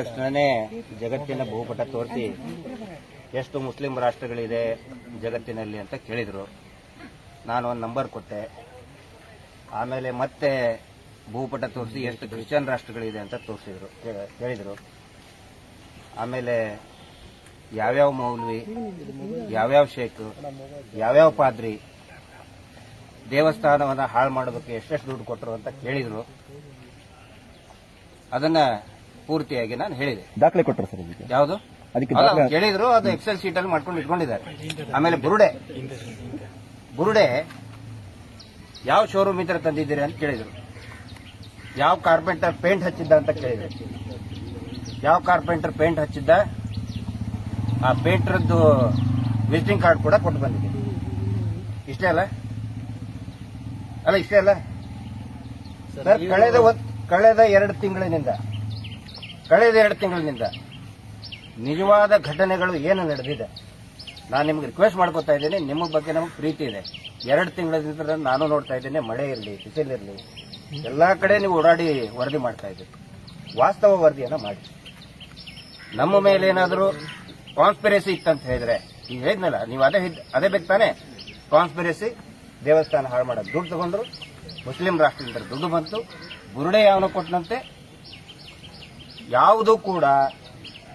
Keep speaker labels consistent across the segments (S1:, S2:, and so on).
S1: ತಕ್ಷಣನೇ ಜಗತ್ತಿನ ಭೂಪಟ ತೋರಿಸಿ ಎಷ್ಟು ಮುಸ್ಲಿಂ ರಾಷ್ಟ್ರಗಳಿದೆ ಜಗತ್ತಿನಲ್ಲಿ ಅಂತ ಕೇಳಿದರು. ನಾನು ಒಂದು ನಂಬರ್ ಕೊಟ್ಟೆ. ಆಮೇಲೆ ಮತ್ತೆ ಭೂಪಟ ತೋರಿಸಿ ಎಷ್ಟು ಕ್ರಿಶ್ಚಿಯನ್ ರಾಷ್ಟ್ರಗಳಿದೆ ಅಂತ ತೋರಿಸಿದ್ರು. ಹೇಳಿದರು ಆಮೇಲೆ ಯಾವ್ಯಾವ ಮೌಲ್ವಿ, ಯಾವ್ಯಾವ ಶೇಖ್, ಯಾವ್ಯಾವ ಪಾದ್ರಿ, ದೇವಸ್ಥಾನವನ್ನು ಹಾಳು ಮಾಡೋದಕ್ಕೆ ಎಷ್ಟೆಷ್ಟು ದುಡ್ಡು ಕೊಟ್ಟರು ಅಂತ ಕೇಳಿದರು. ಅದನ್ನ ಪೂರ್ತಿಯಾಗಿ ನಾನು ಹೇಳಿದೆ.
S2: ದಾಖಲೆ ಕೊಟ್ಟರು ಸರ್ ಇದಕ್ಕೆ?
S1: ಯಾವುದು?
S2: ಅದಕ್ಕೆ
S1: ಅಲ್ಲ,
S2: ದಾಖಲೆ
S1: ಕೇಳಿದ್ರು ಅದು ಎಕ್ಸೆಲ್ ಶೀಟ್ ಅಲ್ಲಿ ಮಾಡ್ಕೊಂಡು ಇಟ್ಕೊಂಡಿದ್ದಾರೆ. ಆಮೇಲೆ ಬುರುಡೆ. ಬುರುಡೆ ಯಾವ ಶೋರೂಮ್ ಇದ್ರೆ ತಂದಿದ್ದೀರಿ ಅಂತ ಕೇಳಿದ್ರು. ಯಾವ ಕಾರ್ಪೆಂಟರ್ ಪೇಂಟ್ ಹಚ್ಚಿದ್ದ ಅಂತ ಕೇಳಿದ್ರು. ಯಾವ ಕಾರ್ಪೆಂಟರ್ ಪೇಂಟ್ ಹಚ್ಚಿದ್ದ? ಆ ಪೇಂಟ್ರದ್ದು ವಿಸಿಟಿಂಗ್ ಕಾರ್ಡ್ ಕೂಡ ಕೊಟ್ಟು ಬಂದಿದೆ ಇಷ್ಟೇ ಅಲ್ಲ? ಅಲ್ಲ ಇಷ್ಟೇ ಅಲ್ಲ? ಸರ್ ಕಳೆದ ಒಂದ್- ಕಳೆದ ಎರಡು ತಿಂಗಳಿನಿಂದ ಕಳೆದ ಎರಡು ತಿಂಗಳಿನಿಂದ ನಿಜವಾದ ಘಟನೆಗಳು ಏನು ನಡೆದಿದೆ? ನಾನು ನಿಮ್ಗೆ ರಿಕ್ವೆಸ್ಟ್ ಮಾಡ್ಕೊತಾ ಇದ್ದೀನಿ. ನಿಮ್ಮ ಬಗ್ಗೆ ನಮಗೆ ಪ್ರೀತಿ ಇದೆ. ಎರಡು ತಿಂಗಳಿಂದ ನಾನು ನೋಡ್ತಾ ಇದ್ದೀನಿ. ಮಳೆ ಇರಲಿ ಬಿಸಿಲಿರಲಿ ಎಲ್ಲ ಕಡೆ ನೀವು ಓಡಾಡಿ ವರದಿ ಮಾಡ್ತಾ ಇದ್ದೀರಿ. ವಾಸ್ತವ ವರದಿಯನ್ನು ಮಾಡಿ. ನಮ್ಮ ಮೇಲೆ ಏನಾದರೂ ಕಾನ್ಸ್ಪಿರಸಿ ಇತ್ತಂತ ಹೇಳಿದ್ರೆ, ನೀವು ಹೇಳಿದ್ನಲ್ಲ, ನೀವು ಅದೇ ಅದೇ ಬೇಕು ತಾನೆ. ಕಾನ್ಸ್ಪಿರಸಿ ದೇವಸ್ಥಾನ ಹಾಳು ಮಾಡೋದು ದುಡ್ಡು ತಗೊಂಡ್ರು, ಮುಸ್ಲಿಂ ರಾಷ್ಟ್ರದಿಂದ ದುಡ್ಡು ಬಂತು ಬುರುಡೆ ಯಾವನ ಕೊಟ್ಟನಂತೆ ಯಾವುದೂ ಕೂಡ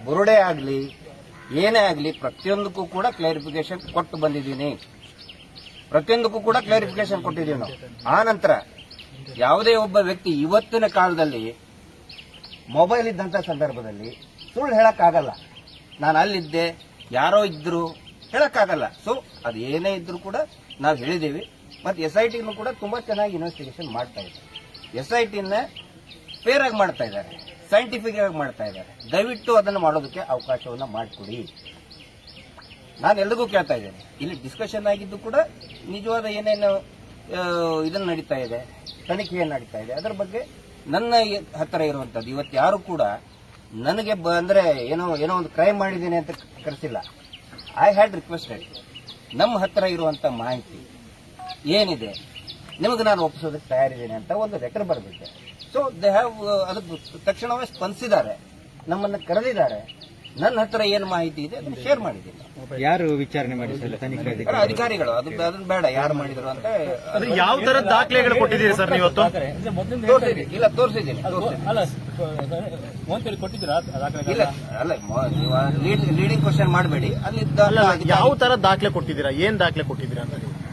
S1: ಬುರುಡೆ ಆಗಲಿ, ಏನೇ ಆಗಲಿ ಪ್ರತಿಯೊಂದಕ್ಕೂ ಕೂಡ ಕ್ಲಾರಿಫಿಕೇಶನ್ ಕೊಟ್ಟು ಬಂದಿದ್ದೀನಿ. ಪ್ರತಿಯೊಂದಕ್ಕೂ ಕೂಡ ಕ್ಲಾರಿಫಿಕೇಶನ್ ಕೊಟ್ಟಿದ್ದೀವಿ ನಾವು. ಆ ನಂತರ ಯಾವುದೇ ಒಬ್ಬ ವ್ಯಕ್ತಿ ಇವತ್ತಿನ ಕಾಲದಲ್ಲಿ ಮೊಬೈಲ್ ಇದ್ದಂಥ ಸಂದರ್ಭದಲ್ಲಿ ಸುಳ್ಳು ಹೇಳೋಕ್ಕಾಗಲ್ಲ. ನಾನು ಅಲ್ಲಿದ್ದೆ, ಯಾರೋ ಇದ್ರು ಹೇಳಕ್ಕಾಗಲ್ಲ. ಸೊ ಅದು ಏನೇ ಇದ್ರು ಕೂಡ ನಾವು ಹೇಳಿದ್ದೀವಿ. ಮತ್ತು ಎಸ್ ಐ ಟಿನೂ ಕೂಡ ತುಂಬ ಚೆನ್ನಾಗಿ ಇನ್ವೆಸ್ಟಿಗೇಷನ್ ಮಾಡ್ತಾ ಇದ್ದಾರೆ ಎಸ್ ಐ ಟಿನ ಫೇರ್ ಆಗಿ ಮಾಡ್ತಾ ಇದ್ದಾರೆ. ಸೈಂಟಿಫಿಕ್ ಆಗಿ ಮಾಡ್ತಾ ಇದ್ದಾರೆ. ದಯವಿಟ್ಟು ಅದನ್ನು ಮಾಡೋದಕ್ಕೆ ಅವಕಾಶವನ್ನು ಮಾಡಿಕೊಡಿ. ನಾನು ಎಲ್ರಿಗೂ ಕೇಳ್ತಾ ಇದ್ದೇನೆ. ಇಲ್ಲಿ ಡಿಸ್ಕಷನ್ ಆಗಿದ್ದು ಕೂಡ ನಿಜವಾದ ಏನೇನು ಇದನ್ನು ನಡೀತಾ ಇದೆ ತನಿಖೆ ಏನು ನಡೀತಾ ಇದೆ. ಅದರ ಬಗ್ಗೆ ನನ್ನ ಹತ್ತಿರ ಇರುವಂಥದ್ದು ಇವತ್ತು ಯಾರು ಕೂಡ ನನಗೆ ಬ- ಅಂದರೆ ಏನೋ ಏನೋ ಒಂದು ಕ್ರೈಮ್ ಮಾಡಿದ್ದೀನಿ ಅಂತ ಕರೆಸಿಲ್ಲ. ಐ ಹ್ಯಾಡ್ ರಿಕ್ವೆಸ್ಟೆಡ್ ನಮ್ಮ ಹತ್ತಿರ ಇರುವಂಥ ಮಾಹಿತಿ ಏನಿದೆ? ನಿಮಗೆ ನಾನು ಒಪ್ಪಿಸೋದಕ್ಕೆ ತಯಾರಿದ್ದೇನೆ ಅಂತ ಒಂದು ಲೆಟರ್ ಬರೆದಿದ್ದೆ ಸೊ ದೇ ಹ್ಯಾವ್ ಅದಕ್ಕೆ ತಕ್ಷಣವೇ ಸ್ಪಂದಿಸಿದ್ದಾರೆ. ನಮ್ಮನ್ನು ಕರೆದಿದ್ದಾರೆ. ನನ್ನ ಹತ್ರ ಏನು ಮಾಹಿತಿ ಇದೆ ಅದನ್ನು ಶೇರ್ ಮಾಡಿದ್ದೀನಿ.
S2: ಯಾರು ವಿಚಾರಣೆ ಮಾಡಿದ್ರು ತನಿಖೆ
S1: ಅಧಿಕಾರಿಗಳು? ಅದು ಅದನ್ನ ಬೇಡ ಯಾರು ಮಾಡಿದ್ರು ಅಂತ
S3: ಯಾವ ತರ ದಾಖಲೆಗಳು ಕೊಟ್ಟಿದ್ದೀರಿ ಸರ್ ನೀವು
S1: ತೋರಿಸಿದ್ದೀನಿ. ಇಲ್ಲ ತೋರಿಸಿದ್ದೀನಿ. ಇಲ್ಲ ಅಲ್ಲ ನೀವು ಲೀಡಿಂಗ್ ಕ್ವಶನ್ ಮಾಡಬೇಡಿ.
S3: ಅಲ್ಲಿ
S1: ಅಲ್ಲ
S3: ಯಾವ ತರ ದಾಖಲೆ ಕೊಟ್ಟಿದ್ದೀರಾ? ಏನ್ ದಾಖಲೆ ಕೊಟ್ಟಿದ್ದೀರಾ ಅಂತ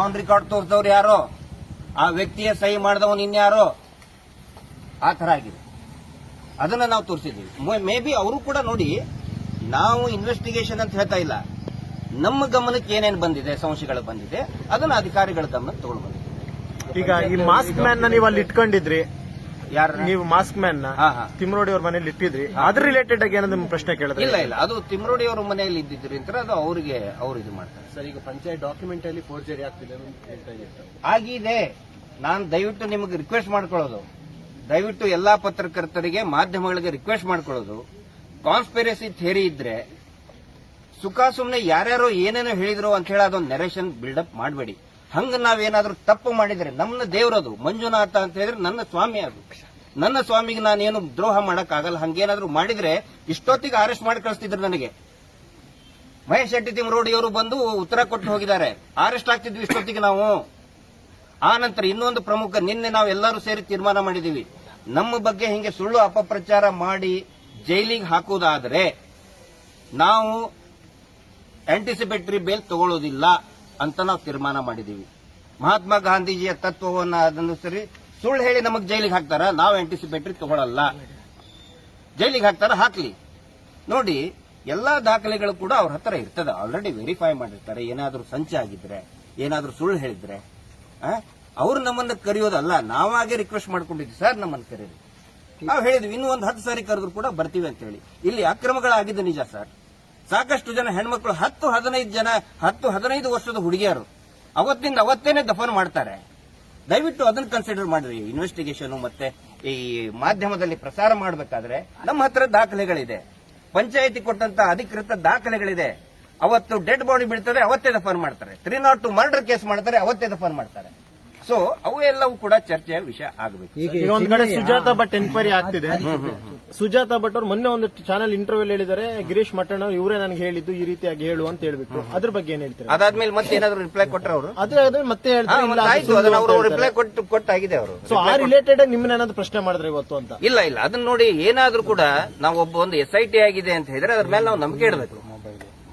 S1: ಆನ್ ರೆಕಾರ್ಡ್ ತೋರಿಸೋರು ಯಾರೋ? ಆ ವ್ಯಕ್ತಿಯ ಸಹಿ ಮಾಡಿದವನು ಇನ್ಯಾರೋ? ಆ ಥರ ಆಗಿದೆ. ಅದನ್ನ ನಾವು ತೋರಿಸಿದ್ದೀವಿ. ಮೇ ಬಿ ಅವರು ಕೂಡ ನೋಡಿ, ನಾವು ಇನ್ವೆಸ್ಟಿಗೇಷನ್ ಅಂತ ಹೇಳ್ತಾ ಇಲ್ಲ. ನಮ್ಮ ಗಮನಕ್ಕೆ ಏನೇನು ಬಂದಿದೆ ಸಂಶಯಗಳು ಬಂದಿದೆ, ಅದನ್ನ ಅಧಿಕಾರಿಗಳ ಗಮನಕ್ಕೆ ತಗೊಂಡು
S3: ಈಗ ಈ ಮಾಸ್ಕ್ ಮ್ಯಾನ್ ನೀವು ಅಲ್ಲಿ ಇಟ್ಕೊಂಡಿದ್ರಿ. ನೀವು ಮಾಸ್ಕ್
S1: ಮ್ಯಾನ್ನ
S3: ತಿಮ್ರೋಡಿ ಅವ್ರ ಮನೇಲಿ ಇಟ್ಟಿದ್ರಿ. ಅದ್ರ ರಿಲೇಟೆಡ್ ಆಗಿ ಏನೋ ನಿಮ್ ಪ್ರಶ್ನೆ ಕೇಳಿದ್ರೆ
S1: ಇಲ್ಲ ಇಲ್ಲ. ಅದು ತಿಮ್ರೋಡಿ ಅವ್ರ ಮನೆಯಲ್ಲಿ ಅಂತ ಅದು ಅವರಿಗೆ ಅವ್ರು ಇದು ಮಾಡ್ತಾರೆ.
S4: ಸರ್ ಈಗ ಪಂಚಾಯತ್ ಡಾಕ್ಯುಮೆಂಟ್ ಅಲ್ಲಿ ಫೋರ್ಜರಿ ಆಗ್ತಿದೆ
S1: ಆಗಿದೆ ನಾನು ದಯವಿಟ್ಟು ನಿಮಗೆ ರಿಕ್ವೆಸ್ಟ್ ಮಾಡ್ಕೊಳ್ಳೋದು. ದಯವಿಟ್ಟು ಎಲ್ಲಾ ಪತ್ರಕರ್ತರಿಗೆ ಮಾಧ್ಯಮಗಳಿಗೆ ರಿಕ್ವೆಸ್ಟ್ ಮಾಡ್ಕೊಳ್ಳೋದು. ಕಾನ್ಸ್ಪಿರಸಿ ಥಿಯರಿ ಇದ್ರೆ ಸುಖ ಸುಮ್ಮನೆ ಯಾರ್ಯಾರೋ ಏನೇನೋ ಹೇಳಿದ್ರು ಅಂತ ಹೇಳಿ ಅದೊಂದು ನೆರೇಷನ್ ಬಿಲ್ಡಪ್ ಮಾಡಬೇಡಿ. ಹಂಗ ನಾವೇನಾದ್ರೂ ತಪ್ಪು ಮಾಡಿದ್ರೆ ನಮ್ಮ ದೇವರದು, ಮಂಜುನಾಥ ಅಂತ ಹೇಳಿದ್ರೆ ನನ್ನ ಸ್ವಾಮಿ ಅದು. ನನ್ನ ಸ್ವಾಮಿಗೆ ನಾನೇನು ದ್ರೋಹ ಮಾಡಕ್ಕಾಗಲ್ಲ, ಹಂಗೇನಾದ್ರೂ ಮಾಡಿದ್ರೆ ಇಷ್ಟೊತ್ತಿಗೆ ಅರೆಸ್ಟ್ ಮಾಡಿ ಕಳಿಸ್ತಿದ್ರು ನನಗೆ. ಮಹೇಶ್ ಶೆಟ್ಟಿ ತಿಮ್ಮರೋಡಿಯವರು ಬಂದು ಉತ್ತರ ಕೊಟ್ಟು ಹೋಗಿದ್ದಾರೆ. ಅರೆಸ್ಟ್ ಆಗ್ತಿದ್ವಿ ಇಷ್ಟೊತ್ತಿಗೆ ನಾವು. ಆ ನಂತರ ಇನ್ನೊಂದು ಪ್ರಮುಖ, ನಿನ್ನೆ ನಾವು ಎಲ್ಲರೂ ಸೇರಿ ತೀರ್ಮಾನ ಮಾಡಿದೀವಿ ನಮ್ಮ ಬಗ್ಗೆ ಹಿಂಗೆ ಸುಳ್ಳು ಅಪಪ್ರಚಾರ ಮಾಡಿ ಜೈಲಿಗೆ ಹಾಕುವುದಾದರೆ ನಾವು ಆಂಟಿಸಿಪೇಟರಿ ಬೇಲ್ ತಗೊಳ್ಳೋದಿಲ್ಲ ಅಂತ ನಾವು ತೀರ್ಮಾನ ಮಾಡಿದೀವಿ ಮಹಾತ್ಮ ಗಾಂಧೀಜಿಯ ತತ್ವವನ್ನು ಅದನುಸರಿ ಸುಳ್ಳು ಹೇಳಿ ನಮಗೆ ಜೈಲಿಗೆ ಹಾಕ್ತಾರ, ನಾವು ಆಂಟಿಸಿಪೇಟ್ರಿ ತಗೊಳ್ಳಲ್ಲ ಜೈಲಿಗೆ ಹಾಕ್ತಾರ, ಹಾಕ್ಲಿ. ನೋಡಿ, ಎಲ್ಲಾ ದಾಖಲೆಗಳು ಕೂಡ ಅವ್ರ ಹತ್ರ ಇರ್ತದೆ ಆಲ್ರೆಡಿ ವೆರಿಫೈ ಮಾಡಿರ್ತಾರೆ, ಏನಾದರೂ ಸಂಚೆ ಆಗಿದ್ರೆ, ಏನಾದರೂ ಸುಳ್ಳು ಹೇಳಿದ್ರೆ. ಅವ್ರು ನಮ್ಮನ್ನ ಕರೆಯೋದಲ್ಲ, ನಾವಾಗೆ ರಿಕ್ವೆಸ್ಟ್ ಮಾಡ್ಕೊಂಡಿದ್ವಿ ಸರ್ ನಮ್ಮನ್ನ ಕರೀರಿ. ನಾವು ಹೇಳಿದ್ವಿ, ಇನ್ನೂ ಒಂದು ಹತ್ತು ಸಾರಿ ಕರೆದ್ರು ಕೂಡ ಬರ್ತೀವಿ ಅಂತ ಹೇಳಿ. ಇಲ್ಲಿ ಅಕ್ರಮಗಳಾಗಿದ್ದು ನಿಜ ಸರ್ ಸಾಕಷ್ಟು ಜನ ಹೆಣ್ಮಕ್ಳು ಹತ್ತು ಹದಿನೈದು ಜನ ಹತ್ತು ಹದಿನೈದು ವರ್ಷದ ಹುಡುಗಿಯರು. ಅವತ್ತಿಂದ ಅವತ್ತೇನೆ ದಫನ್ ಮಾಡ್ತಾರೆ. ದಯವಿಟ್ಟು ಅದನ್ನ ಕನ್ಸಿಡರ್ ಮಾಡ್ರಿ. ಇನ್ವೆಸ್ಟಿಗೇಷನ್ ಮತ್ತೆ ಈ ಮಾಧ್ಯಮದಲ್ಲಿ ಪ್ರಸಾರ ಮಾಡಬೇಕಾದ್ರೆ ನಮ್ಮ ಹತ್ರ ದಾಖಲೆಗಳಿದೆ. ಪಂಚಾಯತಿ ಕೊಟ್ಟಂತ ಅಧಿಕೃತ ದಾಖಲೆಗಳಿದೆ. ಅವತ್ತು ಡೆಡ್ ಬಾಡಿ ಬಿಡ್ತಾರೆ ಅವತ್ತೇ ದಫನ್ ಮಾಡ್ತಾರೆ. Three not two murder case ಮಾಡ್ತಾರೆ ಅವತ್ತೇ ದಫನ್ ಮಾಡ್ತಾರೆ. ಸೊ ಅವು ಎಲ್ಲವೂ ಕೂಡ ಚರ್ಚೆಯ ವಿಷಯ ಆಗಬೇಕು.
S3: ಈಗ ಒಂದ್ ಕಡೆ ಸುಜಾತ ಭಟ್ ಎನ್ಕ್ವೈರಿ ಆಗ್ತಿದೆ. ಸುಜಾತ ಭಟ್ ಅವ್ರು ಮೊನ್ನೆ ಒಂದು ಚಾನಲ್ ಇಂಟರ್ವ್ಯೂ ಹೇಳಿದ್ದಾರೆ. ಗಿರೀಶ್ ಮಟ್ಟಣ್ಣ ಇವರೇ ನನಗೆ ಹೇಳಿದ್ದು ಈ ರೀತಿಯಾಗಿ ಹೇಳು ಅಂತ ಹೇಳ್ಬಿಟ್ಟು ಅದ್ರ ಬಗ್ಗೆ ಏನ್ ಹೇಳ್ತಾರೆ?
S1: ಅದಾದ್ಮೇಲೆ ಮತ್ತೆ ಏನಾದ್ರು ರಿಪ್ಲೈ ಕೊಟ್ರ ಅವರು?
S3: ಅದೇ ಅದೇ ಮತ್ತೆ ಹೇಳ್ತಾರೆ.
S1: ರಿಪ್ಲೈ ಕೊಟ್ಟು ಕೊಟ್ಟಾಗಿದೆ ಅವರು.
S3: ಸೊ ಆ ರಿಲೇಟೆಡ್ ನಿಮ್ಮನ್ನ ಏನಾದ್ರು ಪ್ರಶ್ನೆ ಮಾಡಿದ್ರೆ ಇವತ್ತು ಅಂತ?
S1: ಇಲ್ಲ ಇಲ್ಲ. ಅದನ್ನ ನೋಡಿ ಏನಾದ್ರೂ ಕೂಡ ನಾವು ಒಬ್ಬ ಒಂದು ಎಸ್ ಐ ಟಿ ಆಗಿದೆ ಅಂತ ಹೇಳಿದ್ರೆ ಅದ್ರ ಮೇಲೆ ನಾವು ನಂಬಿಕೆ ಇಡಬೇಕು.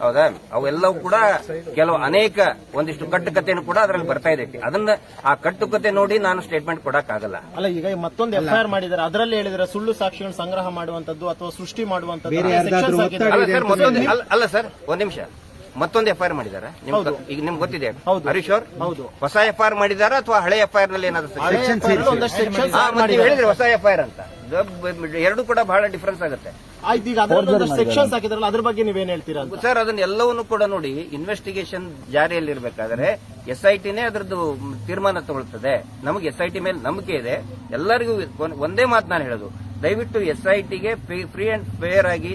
S1: ಹೌದಾ? ಅವೆಲ್ಲವೂ ಕೂಡ ಕೆಲವು ಅನೇಕ ಒಂದಿಷ್ಟು ಕಟ್ಟುಕತೆಯನ್ನು ಕೂಡ ಅದರಲ್ಲಿ ಬರ್ತಾ ಇದೆ ಅದನ್ನ ಆ ಕಟ್ಟುಕತೆ ನೋಡಿ ನಾನು ಸ್ಟೇಟ್ಮೆಂಟ್ ಕೊಡಕ್ಕಾಗಲ್ಲ.
S3: ಅಲ್ಲ ಈಗ ಮತ್ತೊಂದು ಎಫ್ಐಆರ್ ಮಾಡಿದ್ದಾರೆ ಅದರಲ್ಲಿ ಹೇಳಿದ್ರೆ ಸುಳ್ಳು ಸಾಕ್ಷಿಗಳನ್ನು ಸಂಗ್ರಹ ಮಾಡುವಂತದ್ದು ಅಥವಾ ಸೃಷ್ಟಿ ಮಾಡುವಂತದ್ದು
S1: ಅಲ್ಲ ಸರ್ ಮತ್ತೊಂದು ಅಲ್ಲ- ಅಲ್ಲ ಸರ್ ಒಂದ್ ನಿಮಿಷ. ಮತ್ತೊಂದು ಎಫ್ ಐ ಆರ್ ಮಾಡಿದಾರ. ಈಗ ನಿಮ್ಗೆ ಗೊತ್ತಿದೆ.
S3: ಹೌದು.
S1: ಹರೀಶ್ ಅವ್ರ
S3: ಹೌದು.
S1: ಹೊಸ ಎಫ್ ಐ ಆರ್ ಮಾಡಿದಾರ ಅಥವಾ ಹಳೆ ಎಫ್ ಐ ಆರ್ನಲ್ಲಿ ಏನಾದ್ರು ಹೇಳಿದ್ರೆ ಹೊಸ ಎಫ್ಐಆರ್ ಐ ಆರ್ ಅಂತ. ಎರಡು ಕೂಡ ಬಹಳ ಡಿಫರೆನ್ಸ್ ಆಗುತ್ತೆ.
S3: ಆಯ್ತು ಈಗ ಅದರಲ್ಲಿ ಸೆಕ್ಷನ್ಸ್ ಹಾಕಿದ್ರಲ್ಲ ಅದ್ರ ಬಗ್ಗೆ ನೀವೇನ್ ಹೇಳ್ತೀರಾ
S1: ಸರ್ ಅದನ್ನ ಎಲ್ಲವನ್ನೂ ಕೂಡ ನೋಡಿ ಇನ್ವೆಸ್ಟಿಗೇಷನ್ ಜಾರಿಯಲ್ಲಿರ್ಬೇಕಾದ್ರೆ ಎಸ್ ಐ ಟಿನೇ ಅದರದ್ದು ತೀರ್ಮಾನ ತಗೊಳ್ತದೆ. ನಮಗೆ ಎಸ್ ಐ ಟಿ ಮೇಲೆ ನಂಬಿಕೆ ಇದೆ. ಎಲ್ಲರಿಗೂ ಒಂದೇ ಮಾತು ನಾನು ಹೇಳೋದು. ದಯವಿಟ್ಟು ಎಸ್ ಐ ಟಿಗೆ ಫ್ರೀ ಅಂಡ್ ಫೇರ್ ಆಗಿ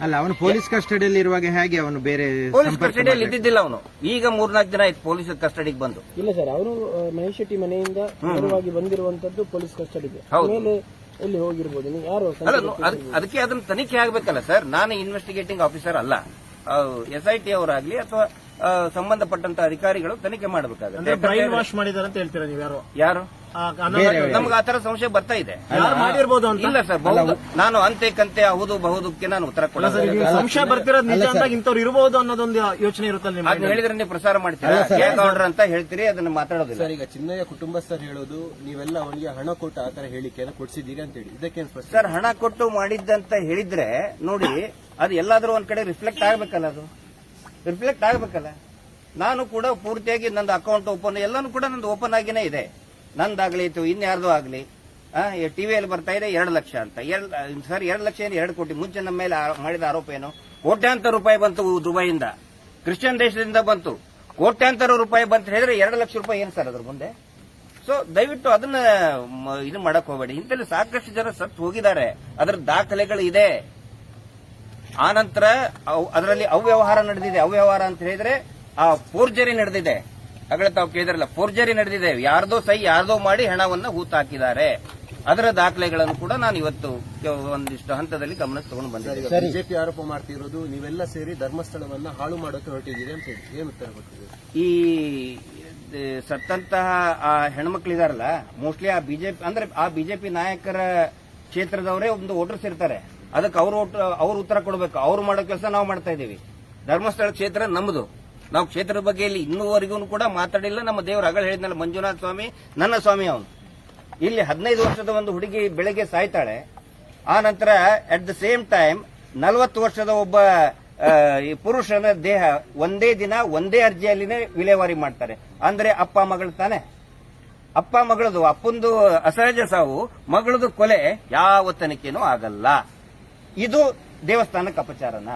S2: ಅಲ್ಲ ಅವನು ಪೊಲೀಸ್ ಕಸ್ಟಡಿಯಲ್ಲಿ ಇರುವಾಗ ಹೇಗೆ ಅವನು ಬೇರೆ
S1: ಪೊಲೀಸ್
S2: ಸಂಪರ್ಕ
S1: ಕಸ್ಟಡಿಯಲ್ಲಿ
S2: ಮಾಡ್ಲಿಕ್ಕೆ-
S1: ಇದ್ದಿದ್ದಿಲ್ಲ ಅವನು. ಈಗ ಮೂರ್ನಾಲ್ಕು ದಿನ ಆಯ್ತು ಪೊಲೀಸ್ ಕಸ್ಟಡಿಗೆ ಬಂದು.
S5: ಇಲ್ಲ ಸರ್ ಅವರು ಮಹೇಶ್ ಶೆಟ್ಟಿ ಮನೆಯಿಂದ ನೇರವಾಗಿ ಬಂದಿರುವಂತದ್ದು ಪೊಲೀಸ್ ಕಸ್ಟಡಿಗೆ.
S1: ಹೌದು.
S5: ಆಮೇಲೆ ಎಲ್ಲಿ ಹೋಗಿರ್ಬೋದು. ನೀವು ಯಾರು
S1: ಅಲ್ಲ ನೋ- ಅದ್- ಅದಕ್ಕೆ ಅದನ್ನ ತನಿಖೆ ಆಗ್ಬೇಕಲ್ಲ ಸರ್. ನಾನು ಇನ್ವೆಸ್ಟಿಗೇಟಿಂಗ್ ಆಫೀಸರ್ ಅಲ್ಲ. ಎಸ್ ಐ ಟಿ ಅವರಾಗ್ಲಿ ಅಥವಾ ಸಂಬಂಧಪಟ್ಟಂತ ಅಧಿಕಾರಿಗಳು ತನಿಖೆ ಮಾಡಬೇಕಾಗುತ್ತೆ.
S3: ಬ್ರೈನ್ ವಾಶ್ ಮಾಡಿದಾರೆ ಅಂತ ಹೇಳ್ತೀರಾ ನೀವು ಯಾರು?
S1: ಯಾರು? ನಮ್ಗೆ ಆತರ ಸಂಶಯ ಬರ್ತಾ ಇದೆ.
S3: ಯಾರು ಮಾಡಿರ್ಬೋದು ಅಂತ?
S1: ಇಲ್ಲ ಸರ್ ನಾನು ಅಂತೆ ಕಂತೆ ಹೌದು ಬಹುದಕ್ಕೆ ನಾನು ಉತ್ತರ ಕೊಡಲ್ಲ
S3: ನೀವು ಸಂಶಯ ಬರ್ತಿರೋದು ನಿಜ ಅಂತ ಇಂಥವ್ರು ಇರಬಹುದು ಅನ್ನೋದೊಂದು ಯೋಚನೆ ಇರುತ್ತಲ್ಲ
S1: ಅದನ್ನ ಹೇಳಿದ್ರೆ ನೀವು ಪ್ರಸಾರ ಮಾಡ್ತೀರಾ? ಅಂತ ಹೇಳ್ತೀರಿ ಅದನ್ನ ಮಾತಾಡೋದಿಲ್ಲ.
S4: ಸರ್ ಈಗ ಚಿನ್ನಯ್ಯ ಕುಟುಂಬಸ್ಥರು ಹೇಳೋದು ನೀವೆಲ್ಲ ಅವನಿಗೆ ಹಣ ಕೊಟ್ಟು ಆತರ ಹೇಳಿಕೆಯನ್ನು ಕೊಡಿಸಿದೀರಿ ಅಂತ ಹೇಳಿ. ಇದಕ್ಕೇನು
S1: ಸರ್ ಹಣ ಕೊಟ್ಟು ಮಾಡಿದ್ದಂತ ಹೇಳಿದ್ರೆ ನೋಡಿ ಅದು ಎಲ್ಲಾದ್ರೂ ಒಂದ್ ಕಡೆ ರಿಫ್ಲೆಕ್ಟ್ ಆಗ್ಬೇಕಲ್ಲ ಅದು. ರಿಫ್ಲೆಕ್ಟ್ ಆಗಬೇಕಲ್ಲ? ನಾನು ಕೂಡ ಪೂರ್ತಿಯಾಗಿ ನಂದು ಅಕೌಂಟ್ ಓಪನ್ ಎಲ್ಲಾನು ಕೂಡ ನಂದು ಓಪನ್ ಆಗಿನೇ ಇದೆ. ನಂದಾಗ್ಲಿ ಇತ್ತು ಇನ್ಯಾರ್ದು ಆಗ್ಲಿ ಟಿವಿಯಲ್ಲಿ ಬರ್ತಾ ಇದೆ ಎರಡು ಲಕ್ಷ ಅಂತ. ಸರ್ ಎರಡು ಲಕ್ಷ ಏನು, ಎರಡು ಕೋಟಿ. ಮುಂಚೆ ನಮ್ಮ ಮೇಲೆ ಮಾಡಿದ ಆರೋಪ ಏನು? ಕೋಟ್ಯಾಂತರ ರೂಪಾಯಿ ಬಂತು ದುಬೈಯಿಂದ. ಕ್ರಿಶ್ಚಿಯನ್ ದೇಶದಿಂದ ಬಂತು. ಕೋಟ್ಯಾಂತರ ರೂಪಾಯಿ ಬಂತ ಹೇಳಿದ್ರೆ ಎರಡು ಲಕ್ಷ ರೂಪಾಯಿ ಏನು ಸರ್ ಅದ್ರ ಮುಂದೆ? ಸೊ ದಯವಿಟ್ಟು ಅದನ್ನ ಇದು ಮಾಡಕ್ ಹೋಗಬೇಡಿ. ಇಂತಲ್ಲಿ ಸಾಕಷ್ಟು ಜನ ಸತ್ತು ಹೋಗಿದ್ದಾರೆ. ಅದರ ದಾಖಲೆಗಳು ಇದೆ. ಆನಂತರ ಅದರಲ್ಲಿ ಅವ್ಯವಹಾರ ನಡೆದಿದೆ. ಅವ್ಯವಹಾರ ಅಂತ ಹೇಳಿದ್ರೆ ಆ ಫೋರ್ಜರಿ ನಡೆದಿದೆ. ಅಗಳ ತಾವು ಕೇಳಿದ್ರಲ್ಲ ಫೋರ್ಜರಿ ನಡೆದಿದೆ. ಯಾರ್ದೋ ಸೈ ಯಾರ್ದೋ ಮಾಡಿ ಹಣವನ್ನ ಹೂತಾಕಿದ್ದಾರೆ. ಅದರ ದಾಖಲೆಗಳನ್ನು ಕೂಡ ನಾನು ಇವತ್ತು ಒಂದಿಷ್ಟು ಹಂತದಲ್ಲಿ ಗಮನ ತಗೊಂಡು ಬಂದಿದ್ದೆ.
S4: ಬಿಜೆಪಿ ಆರೋಪ ಮಾಡ್ತಿರೋದು ನೀವೆಲ್ಲ ಸೇರಿ ಧರ್ಮಸ್ಥಳವನ್ನ ಹಾಳು ಮಾಡೋಕೆ ಹೊರಟಿದ್ದೀರಿ ಅಂತ ಹೇಳಿ. ಏನು ಉತ್ತರ
S1: ಈ ಸತ್ತಂತಹ ಆ ಹೆಣ್ಮಕ್ಳಿದಾರಲ್ಲ ಮೋಸ್ಟ್ಲಿ ಆ ಬಿಜೆಪಿ ಅಂದ್ರೆ ಆ ಬಿಜೆಪಿ ನಾಯಕರ ಕ್ಷೇತ್ರದವರೇ ಒಂದು ವೋಟರ್ಸ್ ಇರ್ತಾರೆ. ಅದಕ್ಕೆ ಅವರು ಅವ್ರು ಉತ್ತರ ಕೊಡಬೇಕು. ಅವರು ಮಾಡೋ ಕೆಲಸ ನಾವು ಮಾಡ್ತಾ ಇದ್ದೀವಿ. ಧರ್ಮಸ್ಥಳ ಕ್ಷೇತ್ರ ನಮ್ಮದು ನಾವು ಕ್ಷೇತ್ರದ ಬಗ್ಗೆ ಇಲ್ಲಿ ಇನ್ನೂವರೆಗೂ ಕೂಡ ಮಾತಾಡಿಲ್ಲ. ನಮ್ಮ ದೇವರು ಅಗಳ ಹೇಳಿದ್ನಲ್ಲ, ಮಂಜುನಾಥ ಸ್ವಾಮಿ, ನನ್ನ ಸ್ವಾಮಿ ಅವನು. ಇಲ್ಲಿ ಹದಿನೈದು ವರ್ಷದ ಒಂದು ಹುಡುಗಿ ಬೆಳಗ್ಗೆ ಸಾಯ್ತಾಳೆ. ಆ ನಂತರ ಅಟ್ ದ ಸೇಮ್ ಟೈಮ್ ನಲವತ್ತು ವರ್ಷದ ಒಬ್ಬ ಪುರುಷನ ದೇಹ ಒಂದೇ ದಿನ, ಒಂದೇ ಅರ್ಜಿಯಲ್ಲಿನೇ ವಿಲೇವಾರಿ ಮಾಡ್ತಾರೆ. ಅಂದ್ರೆ ಅಪ್ಪ ಮಗಳು ತಾನೆ. ಅಪ್ಪ ಮಗಳದು, ಅಪ್ಪಂದು ಅಸಹಜ ಸಾವು, ಮಗಳದು ಕೊಲೆ ಯಾವ ತನಿಖೆನೂ ಆಗಲ್ಲ. ಇದು ದೇವಸ್ಥಾನಕ್ಕೆ ಅಪಚಾರನ?